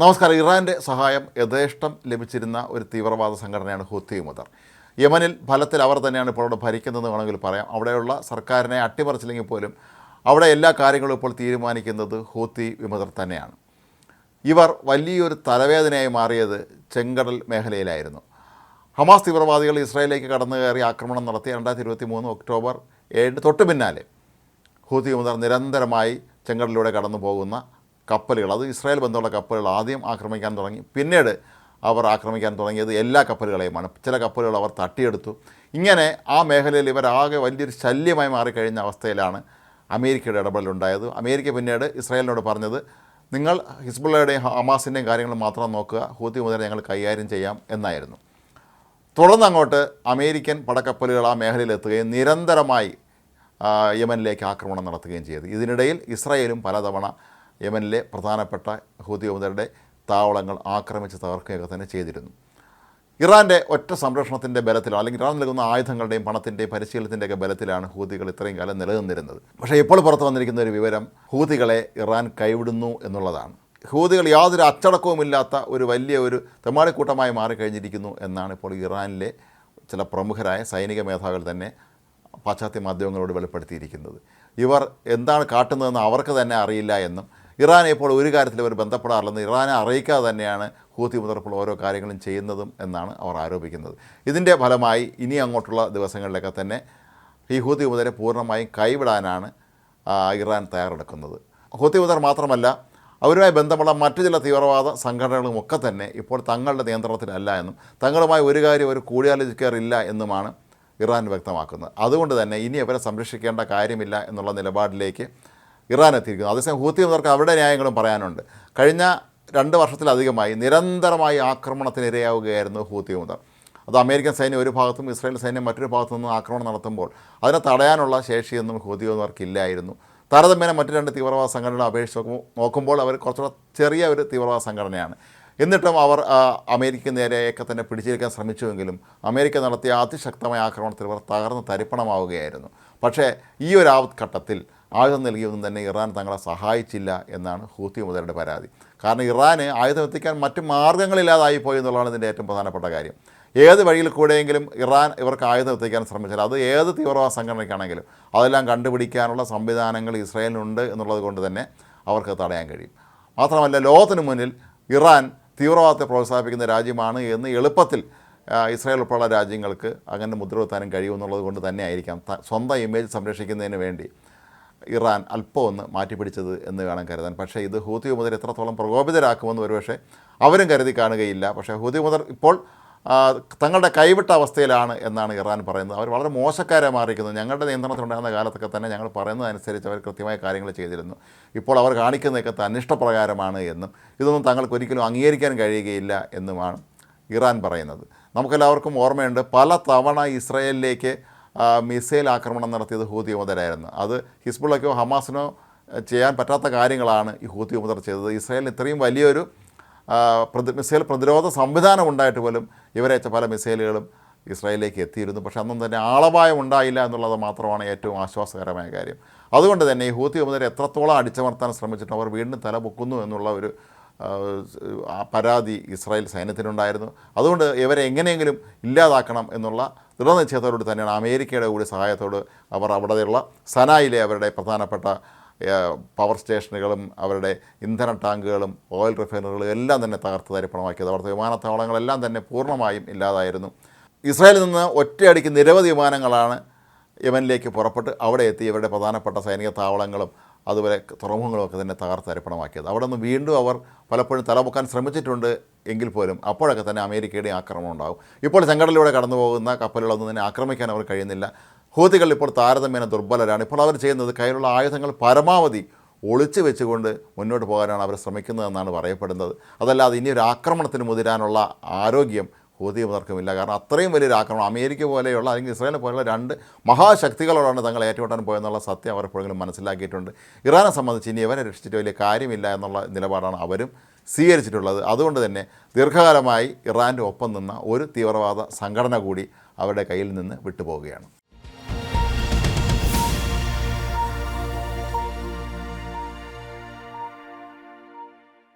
നമസ്കാരം. ഇറാന്റെ സഹായം യഥേഷ്ടം ലഭിച്ചിരുന്ന ഒരു തീവ്രവാദ സംഘടനയാണ് ഹുത്തി മുദർ യമനിൽ ഫലത്തിൽ അവർ തന്നെയാണ് ഇപ്പോൾ അവിടെ ഭരിക്കുന്നതെന്ന് വേണമെങ്കിൽ പറയാം. അവിടെയുള്ള സർക്കാരിനെ അട്ടിമറിച്ചില്ലെങ്കിൽ പോലും അവിടെ എല്ലാ കാര്യങ്ങളും ഇപ്പോൾ തീരുമാനിക്കുന്നത് ഹൂത്തി വിമതർ തന്നെയാണ്. ഇവർ വലിയൊരു തലവേദനയായി മാറിയത് ചെങ്കടൽ മേഖലയിലായിരുന്നു. ഹമാസ് തീവ്രവാദികൾ ഇസ്രായേലിലേക്ക് കടന്നു കയറി ആക്രമണം നടത്തി രണ്ടായിരത്തി ഇരുപത്തി മൂന്ന് ഒക്ടോബർ ഏഴിന് തൊട്ട് പിന്നാലെ ഹൂത്തി വിമതർ നിരന്തരമായി ചെങ്കടലിലൂടെ കടന്നു പോകുന്ന കപ്പലുകൾ. അത് ഇസ്രായേൽ ബന്ധമുള്ള കപ്പലുകൾ ആദ്യം ആക്രമിക്കാൻ തുടങ്ങി. പിന്നീട് അവർ ആക്രമിക്കാൻ തുടങ്ങിയത് എല്ലാ കപ്പലുകളെയുമാണ്. ചില കപ്പലുകൾ അവർ തട്ടിയെടുത്തു. ഇങ്ങനെ ആ മേഖലയിൽ ഇവരാകെ വലിയൊരു ശല്യമായി മാറിക്കഴിഞ്ഞ അവസ്ഥയിലാണ് അമേരിക്കയുടെ ഇടപെടലുണ്ടായത്. അമേരിക്ക പിന്നീട് ഇസ്രായേലിനോട് പറഞ്ഞത് നിങ്ങൾ ഹിസ്ബുള്ളയുടെയും ഹമാസിന്റെയും കാര്യങ്ങൾ മാത്രം നോക്കുക. ഹൂത്തി മുതൽ ഞങ്ങൾ കൈകാര്യം ചെയ്യാം എന്നായിരുന്നു. തുടർന്ന് അങ്ങോട്ട് അമേരിക്കൻ പടക്കപ്പലുകൾ ആ മേഖലയിലെത്തുകയും നിരന്തരമായി യമനിലേക്ക് ആക്രമണം നടത്തുകയും ചെയ്തു. ഇതിനിടയിൽ ഇസ്രായേലും പലതവണ യമനിലെ പ്രധാനപ്പെട്ട ഹൂതി യുവതരുടെ താവളങ്ങൾ ആക്രമിച്ച് തകർക്കുകയൊക്കെ തന്നെ ചെയ്തിരുന്നു. ഇറാന്റെ ഒറ്റ സംരക്ഷണത്തിന്റെ ബലത്തിലോ അല്ലെങ്കിൽ ഇറാൻ നൽകുന്ന ആയുധങ്ങളുടെയും പണത്തിന്റെയും പരിശീലനത്തിന്റെയൊക്കെ ബലത്തിലാണ് ഹൂതികൾ ഇത്രയും കാലം നിലനിന്നിരുന്നത്. പക്ഷേ ഇപ്പോൾ പുറത്തു വന്നിരിക്കുന്ന ഒരു വിവരം ഹൂതികളെ ഇറാൻ കൈവിടുന്നു എന്നുള്ളതാണ്. ഹൂതികൾ യാതൊരു അച്ചടക്കവുമില്ലാത്ത ഒരു വലിയ ഒരു തെമാടിക്കൂട്ടമായി മാറിക്കഴിഞ്ഞിരിക്കുന്നു എന്നാണ് ഇപ്പോൾ ഇറാനിലെ ചില പ്രമുഖരായ സൈനിക മേധാവികൾ തന്നെ പാശ്ചാത്യ മാധ്യമങ്ങളോട് വെളിപ്പെടുത്തിയിരിക്കുന്നത്. ഇവർ എന്താണ് കാട്ടുന്നതെന്ന് അവർക്ക് തന്നെ അറിയില്ല എന്നും ഇറാനെ ഇപ്പോൾ ഒരു കാര്യത്തിൽ അവർ ബന്ധപ്പെടാറില്ലെന്ന് ഇറാനെ അറിയിക്കാതെ തന്നെയാണ് ഹൂത്തി മുതർപ്പുള്ള ഓരോ കാര്യങ്ങളും ചെയ്യുന്നതും എന്നാണ് അവർ ആരോപിക്കുന്നത്. ഇതിന്റെ ഫലമായി ഇനി അങ്ങോട്ടുള്ള ദിവസങ്ങളിലൊക്കെ തന്നെ ഈ ഹൂത്തി മുതരെ പൂർണമായും കൈവിടാനാണ് ഇറാൻ തയ്യാറെടുക്കുന്നത്. ഹൂത്തി മുതർ മാത്രമല്ല അവരുമായി ബന്ധമുള്ള മറ്റു ചില തീവ്രവാദ സംഘടനകളും ഒക്കെ തന്നെ ഇപ്പോൾ തങ്ങളുടെ നിയന്ത്രണത്തിലല്ല എന്നും തങ്ങളുമായി ഒരു കാര്യം ഒരു കൂടിയാലോചിക്കാറില്ല എന്നുമാണ് ഇറാൻ വ്യക്തമാക്കുന്നത്. അതുകൊണ്ട് തന്നെ ഇനി അവരെ സംരക്ഷിക്കേണ്ട കാര്യമില്ല എന്നുള്ള നിലപാടിലേക്ക് ഇറാൻ എത്തിയിരിക്കുന്നു. അതേസമയം ഹൂത്തി മുതർക്ക് അവരുടെ ന്യായങ്ങളും പറയാനുണ്ട്. കഴിഞ്ഞ രണ്ട് വർഷത്തിലധികമായി നിരന്തരമായി ആക്രമണത്തിനിരയാവുകയായിരുന്നു ഹൂത്തി മുതർ അത് അമേരിക്കൻ സൈന്യം ഒരു ഭാഗത്തും ഇസ്രായേൽ സൈന്യം മറ്റൊരു ഭാഗത്തു നിന്നും ആക്രമണം നടത്തുമ്പോൾ അതിനെ തടയാനുള്ള ശേഷിയൊന്നും ഹൂതി മുതർക്കില്ലായിരുന്നു താരതമ്യേന മറ്റു രണ്ട് തീവ്രവാദ സംഘടനകളെ അപേക്ഷിച്ച് നോക്കുമ്പോൾ അവർ കുറച്ചുകൂടെ ചെറിയ ഒരു തീവ്രവാദ സംഘടനയാണ്. എന്നിട്ടും അവർ അമേരിക്ക നേരെയൊക്കെ തന്നെ പിടിച്ചിരിക്കാൻ ശ്രമിച്ചുവെങ്കിലും അമേരിക്ക നടത്തിയ അതിശക്തമായ ആക്രമണത്തിൽ ഇവർ തകർന്ന് തരിപ്പണമാവുകയായിരുന്നു. പക്ഷേ ഈ ഒരു ഘട്ടത്തിൽ ആയുധം നൽകിയൊന്നും തന്നെ ഇറാൻ തങ്ങളെ സഹായിച്ചില്ല എന്നാണ് ഹൂത്തി മുതലയുടെ പരാതി. കാരണം ഇറാന് ആയുധം എത്തിക്കാൻ മറ്റ് മാർഗങ്ങളില്ലാതായി പോയി എന്നുള്ളതാണ് ഇതിന്റെ ഏറ്റവും പ്രധാനപ്പെട്ട കാര്യം. ഏത് വഴിയിൽ കൂടെയെങ്കിലും ഇറാൻ ഇവർക്ക് ആയുധം എത്തിക്കാൻ ശ്രമിച്ചാൽ അത് ഏത് തീവ്രവാദ സംഘടനയ്ക്കാണെങ്കിലും അതെല്ലാം കണ്ടുപിടിക്കാനുള്ള സംവിധാനങ്ങൾ ഇസ്രായേലിനുണ്ട് എന്നുള്ളത് കൊണ്ട് തന്നെ അവർക്ക് തടയാൻ കഴിയും. മാത്രമല്ല ലോകത്തിന് മുന്നിൽ ഇറാൻ തീവ്രവാദത്തെ പ്രോത്സാഹിപ്പിക്കുന്ന രാജ്യമാണ് എന്ന് എളുപ്പത്തിൽ ഇസ്രായേൽ ഉൾപ്പെടെയുള്ള രാജ്യങ്ങൾക്ക് അങ്ങനെ മുദ്രവെത്താനും കഴിയുമെന്നുള്ളത് കൊണ്ട് തന്നെ ആയിരിക്കാം. സ്വന്തം ഇമേജ് സംരക്ഷിക്കുന്നതിന് വേണ്ടി. ഇറാൻ അല്പം ഒന്ന് മാറ്റിപ്പിടിച്ചത് എന്ന് വേണം കരുതാൻ. പക്ഷേ ഇത് ഹൂതി മുതൽ എത്രത്തോളം പ്രകോപിതരാക്കുമെന്ന് ഒരുപക്ഷെ അവരും കരുതി കാണുകയില്ല. പക്ഷേ ഹൂതി മുതൽ ഇപ്പോൾ തങ്ങളുടെ കൈവിട്ട അവസ്ഥയിലാണ് എന്നാണ് ഇറാൻ പറയുന്നത്. അവർ വളരെ മോശക്കാരെ മാറിയിരിക്കുന്നു. ഞങ്ങളുടെ നിയന്ത്രണത്തിലുണ്ടായിരുന്ന കാലത്തൊക്കെ തന്നെ ഞങ്ങൾ പറയുന്നതനുസരിച്ച് അവർ കൃത്യമായ കാര്യങ്ങൾ ചെയ്തിരുന്നു. ഇപ്പോൾ അവർ കാണിക്കുന്നതൊക്കെ തന്നിഷ്ടപ്രകാരമാണ് എന്നും ഇതൊന്നും തങ്ങൾക്ക് ഒരിക്കലും അംഗീകരിക്കാൻ കഴിയുകയില്ല എന്നുമാണ് ഇറാൻ പറയുന്നത്. നമുക്കെല്ലാവർക്കും ഓർമ്മയുണ്ട് പല തവണ ഇസ്രയേലിലേക്ക് മിസൈൽ ആക്രമണം നടത്തിയത് ഹൂതി മുതലായിരുന്നു അത് ഹിസ്ബുള്ളയ്ക്കോ ഹമാസിനോ ചെയ്യാൻ പറ്റാത്ത കാര്യങ്ങളാണ് ഈ ഹൂതി മുതൽ ചെയ്തത്. ഇസ്രായേലിന് ഇത്രയും വലിയൊരു മിസൈൽ പ്രതിരോധ സംവിധാനം ഉണ്ടായിട്ട് പോലും ഇവരയച്ച പല മിസൈലുകളും ഇസ്രായേലിലേക്ക് എത്തിയിരുന്നു. പക്ഷേ അന്നും തന്നെ ആളപായം ഉണ്ടായില്ല എന്നുള്ളത് മാത്രമാണ് ഏറ്റവും ആശ്വാസകരമായ കാര്യം. അതുകൊണ്ട് തന്നെ ഈ ഹൂത്തി ഉമതരെ എത്രത്തോളം അടിച്ചമർത്താൻ ശ്രമിച്ചിട്ടും അവർ വീണ്ടും തല പൊക്കുന്നു എന്നുള്ള ഒരു പരാതി ഇസ്രായേൽ സൈന്യത്തിനുണ്ടായിരുന്നു. അതുകൊണ്ട് ഇവരെ എങ്ങനെയെങ്കിലും ഇല്ലാതാക്കണം എന്നുള്ള ദൃഢനിശ്ചയത്തോട് തന്നെയാണ് അമേരിക്കയുടെ കൂടി സഹായത്തോട് അവർ അവിടെയുള്ള സനായിലെ അവരുടെ പ്രധാനപ്പെട്ട പവർ സ്റ്റേഷനുകളും അവരുടെ ഇന്ധന ടാങ്കുകളും ഓയിൽ റിഫൈനറികളും എല്ലാം തന്നെ തകർത്ത് തരിപ്പണമാക്കിയത്. അവിടുത്തെ വിമാനത്താവളങ്ങളെല്ലാം തന്നെ പൂർണമായും ഇല്ലാതായിരുന്നു. ഇസ്രായേലിൽ നിന്ന് ഒറ്റയടിക്ക് നിരവധി വിമാനങ്ങളാണ് യമനിലേക്ക് പുറപ്പെട്ട് അവിടെ എത്തി. ഇവരുടെ പ്രധാനപ്പെട്ട സൈനിക താവളങ്ങളും അതുപോലെ തുറമുഖങ്ങളൊക്കെ തന്നെ തകർത്ത് തരിപ്പണമാക്കിയത് അവിടെ നിന്ന് വീണ്ടും അവർ പലപ്പോഴും തലപൊക്കാൻ ശ്രമിച്ചിട്ടുണ്ട് എങ്കിൽ പോലും അപ്പോഴൊക്കെ തന്നെ അമേരിക്കയുടെ ആക്രമണം ഉണ്ടാകും. ഇപ്പോൾ ചെങ്കടലിലൂടെ കടന്നു പോകുന്ന കപ്പലുകളൊന്നും തന്നെ ആക്രമിക്കാൻ അവർ കഴിയുന്നില്ല. ഹൂതികൾ ഇപ്പോൾ താരതമ്യേന ദുർബലരാണ്. ഇപ്പോൾ അവർ ചെയ്യുന്നത് കയ്യിലുള്ള ആയുധങ്ങൾ പരമാവധി ഒളിച്ചു വെച്ചുകൊണ്ട് മുന്നോട്ട് പോകാനാണ് അവർ ശ്രമിക്കുന്നതെന്നാണ് പറയപ്പെടുന്നത്. അതല്ലാതെ ഇനിയൊരു ആക്രമണത്തിന് മുതിരാനുള്ള ആരോഗ്യം ഹൂതി തർക്കമില്ല കാരണം അത്രയും വലിയൊരു ആക്രമണം. അമേരിക്ക പോലെയുള്ള അല്ലെങ്കിൽ ഇസ്രായേൽ പോലെയുള്ള രണ്ട് മഹാശക്തികളോടാണ് തങ്ങൾ ഏറ്റുമുട്ടാൻ പോയെന്നുള്ള സത്യം അവർ എപ്പോഴെങ്കിലും മനസ്സിലാക്കിയിട്ടുണ്ട്. ഇറാനെ സംബന്ധിച്ച് ഇനി ഇവരെ രക്ഷിച്ചിട്ട് വലിയ കാര്യമില്ല എന്നുള്ള നിലപാടാണ് അവരും സ്വീകരിച്ചിട്ടുള്ളത്. അതുകൊണ്ട് തന്നെ ദീർഘകാലമായി ഇറാന്റെ ഒപ്പം നിന്ന ഒരു തീവ്രവാദ സംഘടന കൂടി അവരുടെ കയ്യിൽ നിന്ന് വിട്ടുപോവുകയാണ്.